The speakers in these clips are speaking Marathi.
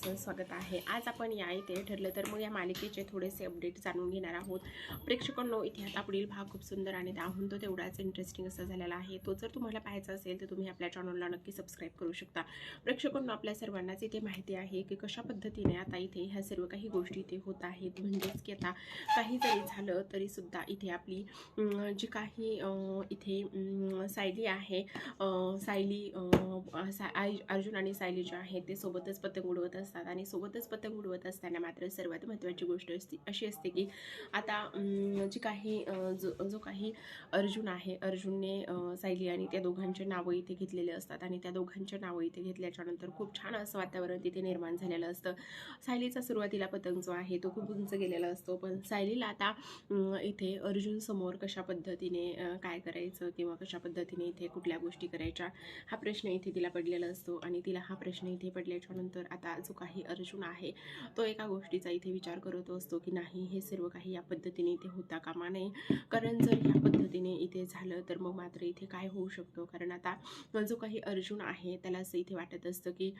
स्वागत आहे. आज आपण या इथे ठरलं तर मग या मालिकेचे थोडेसे अपडेट जाणून घेणार आहोत. प्रेक्षकांनो इथे आता पुढील भाग खूप सुंदर आणि त्याहून तो तेवढाच इंटरेस्टिंग असा झालेला आहे. तो जर तुम्हाला पाहायचा असेल तर तुम्ही आपल्या चॅनलला नक्की सबस्क्राईब करू शकता. प्रेक्षकांनो आपल्या सर्वांनाच इथे माहिती आहे की कशा पद्धतीने आता इथे ह्या सर्व काही गोष्टी इथे होत आहेत. म्हणजेच की आता काही जरी झालं तरी सुद्धा इथे आपली जी काही इथे सायली आहे सायली अर्जुन आणि सायली जे आहेत ते सोबतच पतंग उडवत असतात असतात आणि सोबतच पतंग उडवत असताना मात्र सर्वात महत्त्वाची गोष्ट असते अशी असते की आता जी काही जो जो काही अर्जुन आहे अर्जुनने सायली आणि त्या दोघांचे नावं इथे घेतलेले असतात आणि त्या दोघांचे नावं इथे घेतल्याच्यानंतर खूप छान असं वातावरण तिथे निर्माण झालेलं असतं. सायलीचा सुरुवातीला पतंग जो आहे तो खूप उंच गेलेला असतो पण सायलीला आता इथे अर्जुन समोर कशा पद्धतीने काय करायचं किंवा कशा पद्धतीने इथे कुठल्या गोष्टी करायच्या हा प्रश्न इथे तिला पडलेला असतो आणि तिला हा प्रश्न इथे पडल्याच्यानंतर आता जो काही अर्जुन आहे. तो एका गोष्टीचा इथे विचार करत असतो की नाही हे सर्व काही या पद्धतीने इथे होता कामा नये. कारण जर ह्या पद्धतीने इथे झालं तर मग मात्र इथे काय होऊ शकतो? कारण आता जो काही अर्जुन आहे त्याला असं इथे वाटत असतं की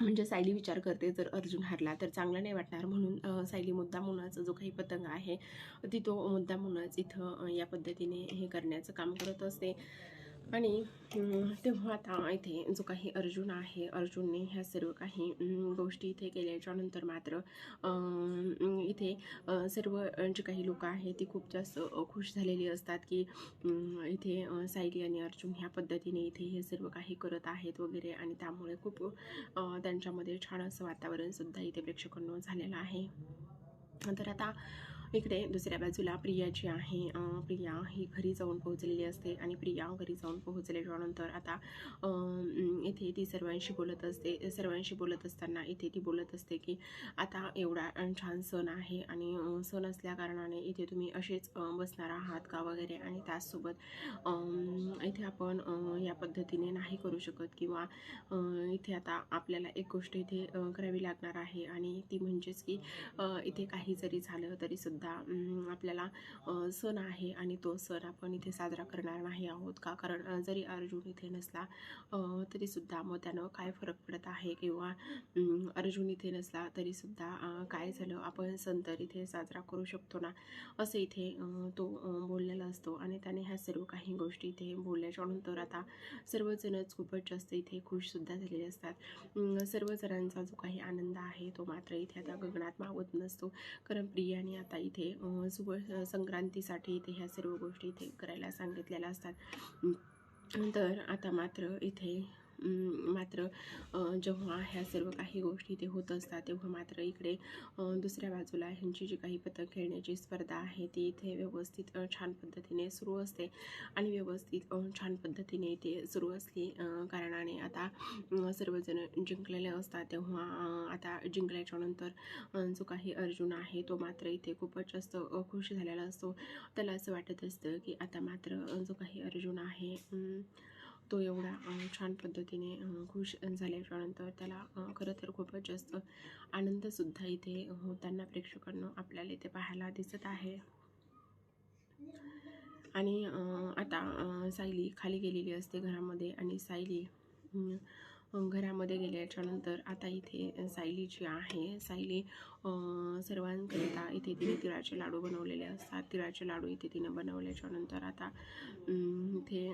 म्हणजे सायली विचार करते जर अर्जुन हरला तर चांगलं नाही वाटणार. म्हणून सायली मुद्दामूनच जो काही पतंग आहे ती तो मुद्दामूनच इथं या पद्धतीने हे करण्याचं काम करत असते. आणि तेव्हा आता इथे जो काही अर्जुन आहे अर्जुनने ह्या सर्व काही गोष्टी इथे केल्याच्यानंतर मात्र इथे सर्व जे काही लोक आहेत ती खूप जास्त खुश झालेली असतात की इथे सायली आणि अर्जुन ह्या पद्धतीने इथे हे सर्व काही करत आहेत वगैरे आणि त्यामुळे खूप त्यांच्यामध्ये छान असं वातावरणसुद्धा इथे प्रेक्षकांना झालेलं आहे. तर आता इकडे दुसऱ्या बाजूला प्रिया जी आहे प्रिया ही घरी जाऊन पोहोचलेली असते आणि प्रिया घरी जाऊन पोहोचल्याच्या नंतर आता इथे ती सर्वांशी बोलत असते. सर्वांशी बोलत असताना इथे ती बोलत असते की आता एवढा छान सण आहे आणि सण असल्या कारणाने इथे तुम्ही असेच बसणार आहात का वगैरे आणि त्याचसोबत इथे आपण या पद्धतीने नाही करू शकत किंवा इथे आता आपल्याला एक गोष्ट इथे करावी लागणार आहे आणि ती म्हणजेच की इथे काही जरी झालं तरीसुद्धा सुद्धा आपल्याला सण आहे आणि तो सण आपण इथे साजरा करणार नाही आहोत का? कारण जरी अर्जुन इथे नसला तरीसुद्धा मग त्यानं काय फरक पडत आहे किंवा अर्जुन इथे नसला तरीसुद्धा काय झालं? आपण सण तर इथे साजरा करू शकतो ना? असं इथे तो बोललेला असतो आणि त्याने ह्या सर्व काही गोष्टी इथे बोलल्याच्या नंतर आता सर्वजणच खूपच जास्त इथे खुशसुद्धा झालेले असतात. सर्वजणांचा जो काही आनंद आहे तो मात्र इथे आता गगनात मावत नसतो. कारण प्रियाने आता इथे अं, संक्रांतीसाठी इथे ह्या सर्व गोष्टी इथे करायला सांगितलेल्या असतात. तर आता मात्र इथे मात्र जेव्हा ह्या सर्व काही गोष्टी इथे होत असतात तेव्हा मात्र इकडे दुसऱ्या बाजूला ह्यांची जी काही पतंग खेळण्याची स्पर्धा आहे ती इथे व्यवस्थित छान पद्धतीने सुरू असते. आणि व्यवस्थित छान पद्धतीने इथे सुरू असली कारणाने आता सर्वजण जिंकलेले असतात. तेव्हा आता जिंकल्याच्या नंतर जो काही अर्जुन आहे तो मात्र इथे खूपच जास्त खुश झालेला असतो. त्याला असं वाटत असतं की आता मात्र जो काही अर्जुन आहे तो एवढा छान पद्धतीने खुश झाल्याच्यानंतर त्याला खरं तर खूपच जास्त आनंदसुद्धा इथे होताना प्रेक्षकांना आपल्याला इथे पाहायला दिसत आहे. आणि आता सायली खाली गेलेली असते घरामध्ये आणि सायली घरामध्ये गेल्याच्यानंतर आता इथे सायली जी आहे सायली सर्वांकरिता इथे तिने तिळाचे लाडू बनवलेले असतात. तिळाचे लाडू इथे तिने बनवल्याच्यानंतर आता इथे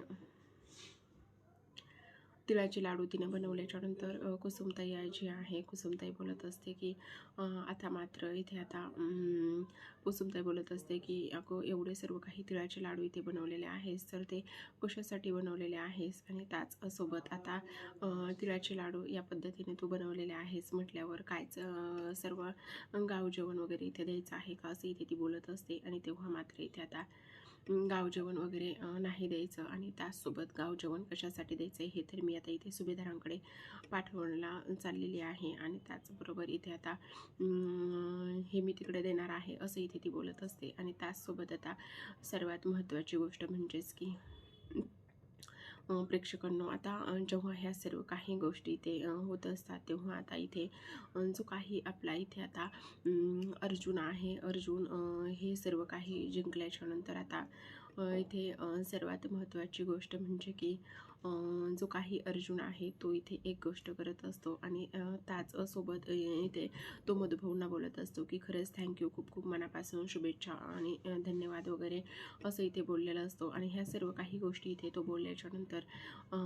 तिळाचे लाडू तिने बनवल्याच्यानंतर कुसुमताई जी आहे. कुसुमताई बोलत असते की आता मात्र इथे आता कुसुमताई बोलत असते की अगं एवढे सर्व काही तिळाचे लाडू इथे बनवलेले आहेस तर ते कशासाठी बनवलेले आहेस? आणि त्याच सोबत आता तिळाचे लाडू या पद्धतीने तू बनवलेले आहेस म्हटल्यावर कायच सर्व गाव जेवण वगैरे इथे द्यायचं आहे का? असं इथे ती बोलत असते आणि तेव्हा मात्र इथे आता गावजेवण गाव जेवण वगैरे नाही द्यायचं आणि त्याचसोबत गाव जेवण कशासाठी द्यायचं हे तर मी आता इथे सुभेदारांकडे पाठवण्याला चाललेली आहे आणि त्याचबरोबर इथे आता हे मी तिकडे देणार आहे असं इथे ती बोलत असते आणि त्याचसोबत आता सर्वात महत्त्वाची गोष्ट म्हणजेच की प्रेक्षकांनो आता जेव्हा ह्या सर्व काही गोष्टी ते होत असतात तेव्हा आता इथे जो काही आपला इथे आता अर्जुन आहे. अर्जुन हे सर्व काही जिंकल्याच्या नंतर आता इथे सर्वात महत्त्वाची गोष्ट म्हणजे की जो काही अर्जुन आहे तो इथे एक गोष्ट करत असतो आणि त्याचसोबत इथे तो मधुभाऊंना बोलत असतो की खरंच थँक्यू खूप खूप मनापासून शुभेच्छा आणि धन्यवाद वगैरे असं इथे बोललेला असतो. आणि ह्या सर्व काही गोष्टी इथे तो बोलल्याच्यानंतर नंतर अ,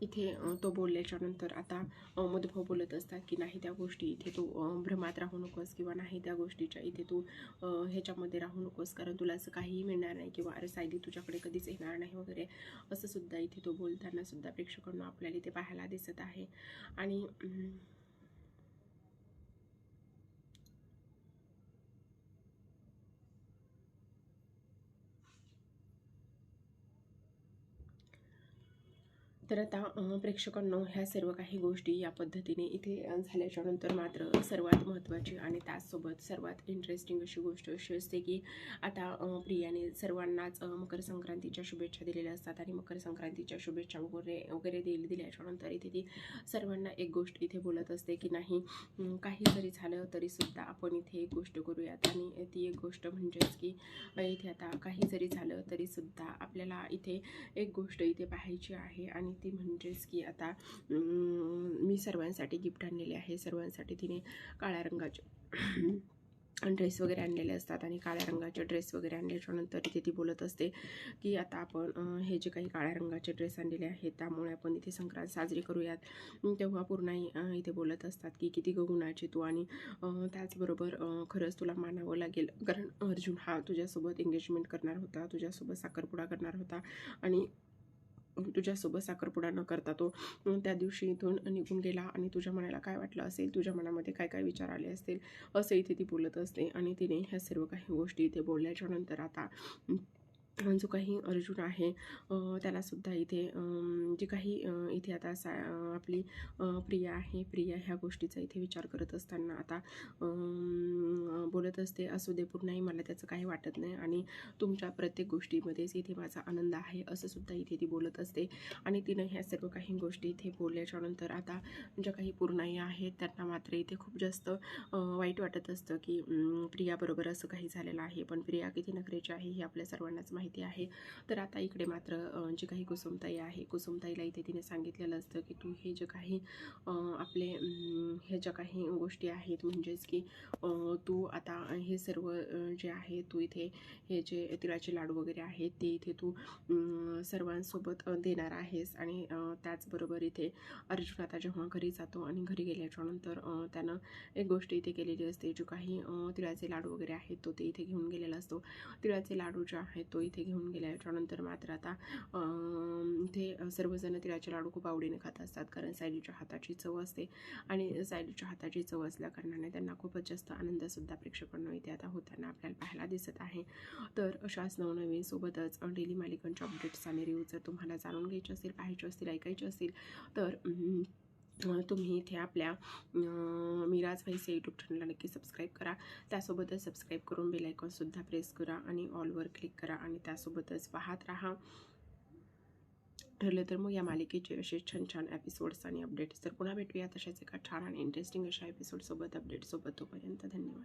इथे तो बोलल्याच्या नंतर आता अ, मधुभाऊ बोलत असतात की नाही त्या गोष्टी इथे तू भ्रमात राहू नकोस किंवा नाही त्या गोष्टीच्या इथे तू ह्याच्यामध्ये राहू नकोस कारण तुला असं काहीही मिळणार नाही किंवा अरे सायली तुझ्याकडे कधीच येणार नाही वगैरे असंसुद्धा इथे तो बोलताना सुद्धा प्रेक्षकांना आपल्याला इथे पाहायला दिसत आहे. आणि तर आता प्रेक्षकांनो ह्या सर्व काही गोष्टी या पद्धतीने इथे झाल्याच्यानंतर मात्र सर्वात महत्त्वाची आणि त्याचसोबत सर्वात इंटरेस्टिंग अशी गोष्ट अशी असते की आता प्रियाने सर्वांनाच मकर संक्रांतीच्या शुभेच्छा दिलेल्या असतात आणि मकर संक्रांतीच्या शुभेच्छा वगैरे वगैरे दिली दिल्याच्यानंतर इथे ती सर्वांना एक गोष्ट इथे बोलत असते की नाही काही जरी झालं तरीसुद्धा आपण इथे एक गोष्ट करूयात. आणि ती एक गोष्ट म्हणजेच की इथे आता काही जरी झालं तरीसुद्धा आपल्याला इथे एक गोष्ट इथे पाहायची आहे आणि ती म्हणजेच की आता मी सर्वांसाठी गिफ्ट आणलेले आहे. सर्वांसाठी तिने काळ्या रंगाचे ड्रेस वगैरे आणलेले असतात आणि काळ्या रंगाचे ड्रेस वगैरे आणल्याच्यानंतर इथे ती बोलत असते की आता आपण हे जे काही काळ्या रंगाचे ड्रेस आणलेले आहेत त्यामुळे आपण इथे संक्रांत साजरी करूयात. तेव्हा पूर्णही इथे बोलत असतात की किती गुणाची तू आणि त्याचबरोबर खरंच तुला मानावं लागेल. कारण अर्जुन हा तुझ्यासोबत एंगेजमेंट करणार होता तुझ्यासोबत साखरपुडा करणार होता आणि तुझ्यासोबत साखरपुडा न करता तो त्या दिवशी इथून निघून गेला आणि तुझ्या मनाला काय वाटलं असेल? तुझ्या मनामध्ये काय काय विचार आले असतील? असं इथे ती बोलत असते आणि तिने ह्या सर्व काही गोष्टी इथे बोलल्याच्या नंतर आता जो काही अर्जुन आहे त्यालासुद्धा इथे जे काही इथे आता सा आपली प्रिया आहे प्रिया ह्या गोष्टीचा इथे विचार करत असताना आता बोलत असते असू दे पूर्णही मला त्याचं काही वाटत नाही आणि तुमच्या प्रत्येक गोष्टीमध्येच इथे माझा आनंद आहे असं सुद्धा इथे ती बोलत असते. आणि तिनं ह्या सर्व काही गोष्टी इथे बोलल्याच्यानंतर आता ज्या काही पूर्णाई आहेत त्यांना मात्र इथे खूप जास्त वाईट वाटत असतं की प्रियाबरोबर असं काही झालेलं आहे पण प्रिया किती नखरेची आहे हे आपल्या सर्वांनाच माहिती आहे. तर आता इकडे मात्र जे काही कुसुमताई आहे कुसुमताईला इथे तिने सांगितलेलं असतं की तू हे जे काही आपले हे ज्या काही गोष्टी आहेत म्हणजेच की तू आता हे सर्व जे आहे तू इथे हे जे तिळाचे लाडू वगैरे आहेत ते इथे तू सर्वांसोबत देणार आहेस. आणि त्याचबरोबर इथे अर्जुन आता जेव्हा घरी जातो आणि घरी गेल्याच्यानंतर त्यानं एक गोष्ट इथे केलेली असते. जो काही तिळाचे लाडू वगैरे आहेत तो ते इथे घेऊन गेलेला असतो. तिळाचे लाडू जे आहेत तो इथे घेऊन गेल्या याच्यानंतर मात्र आता इथे सर्वजण तिळाचे लाडू खूप आवडीने खात असतात कारण सायलीच्या हाताची चव असते. आणि सायलीच्या हाताची चव असल्या कारणाने त्यांना खूपच जास्त आनंदसुद्धा प्रेक्षकांना इथे आता होताना आपल्याला पाहायला दिसत आहे. तर अशाच नवनवीन सोबतच डेली मालिकांच्या अपडेट्स आणि रिव्ह्यू जर तुम्हाला जाणून घ्यायचे असतील पाहायचे असतील ऐकायचे असतील तर तुम्ही इथे आपल्या मिराजभाई मिराज व्हाईस यूट्यूब चॅनलला नक्की सबस्क्राईब करा. त्यासोबतच सबस्क्राईब करून बेलायकॉनसुद्धा प्रेस करा आणि ऑलवर क्लिक करा आणि त्यासोबतच पाहत राहा. ठरलं तर मग या मालिकेचे असे छान छान एपिसोड्स आणि अपडेट्स तर पुन्हा भेटूया तशाच एका छान आणि इंटरेस्टिंग अशा एपिसोडसोबत अपडेटसोबत तोपर्यंत धन्यवाद.